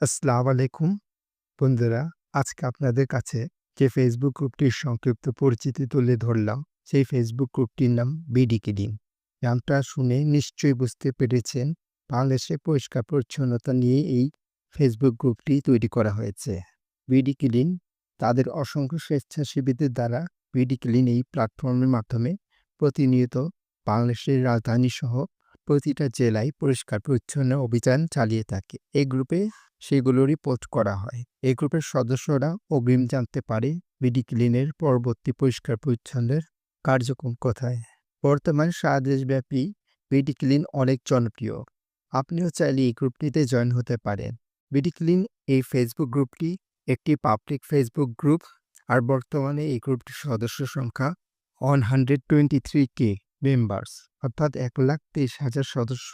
আসসালামু আলাইকুম। বন্ধুরা, আজকে আপনাদের কাছে যে ফেসবুক গ্রুপটির সংক্ষিপ্ত পরিচিতি তুলে ধরলাম, সেই ফেসবুক গ্রুপটির নাম বিডি কিডিং নামটা শুনে নিশ্চয়ই বুঝতে পেরেছেন, বাংলাদেশে পরিষ্কার পরিচ্ছন্নতা নিয়ে এই ফেসবুক গ্রুপটি তৈরি করা হয়েছে। বিডি ক্লিন তাদের অসংখ্য স্বেচ্ছাসেবীদের দ্বারা বিডিকিলিন এই প্ল্যাটফর্মের মাধ্যমে প্রতিনিয়ত বাংলাদেশের রাজধানী সহ প্রতিটা জেলায় পরিষ্কার পরিচ্ছন্ন অভিযান চালিয়ে থাকে। এই গ্রুপে সেগুলোরই পোস্ট করা হয়। এই গ্রুপের সদস্যরা অগ্রিম জানতে পারে বিডি ক্লিনের পরবর্তী পরিষ্কার পরিচ্ছন্নের কার্যক্রম কোথায়। বর্তমান সারা দেশব্যাপী বিডি ক্লিন অনেক জনপ্রিয়। আপনিও চাইলে এই গ্রুপটিতে জয়েন হতে পারেন। বিডি ক্লিন এই ফেসবুক গ্রুপটি একটি পাবলিক ফেসবুক গ্রুপ আর বর্তমানে এই গ্রুপটির সদস্য সংখ্যা one hundred twenty three K members অর্থাৎ এক লাখ তেইশ হাজার সদস্য।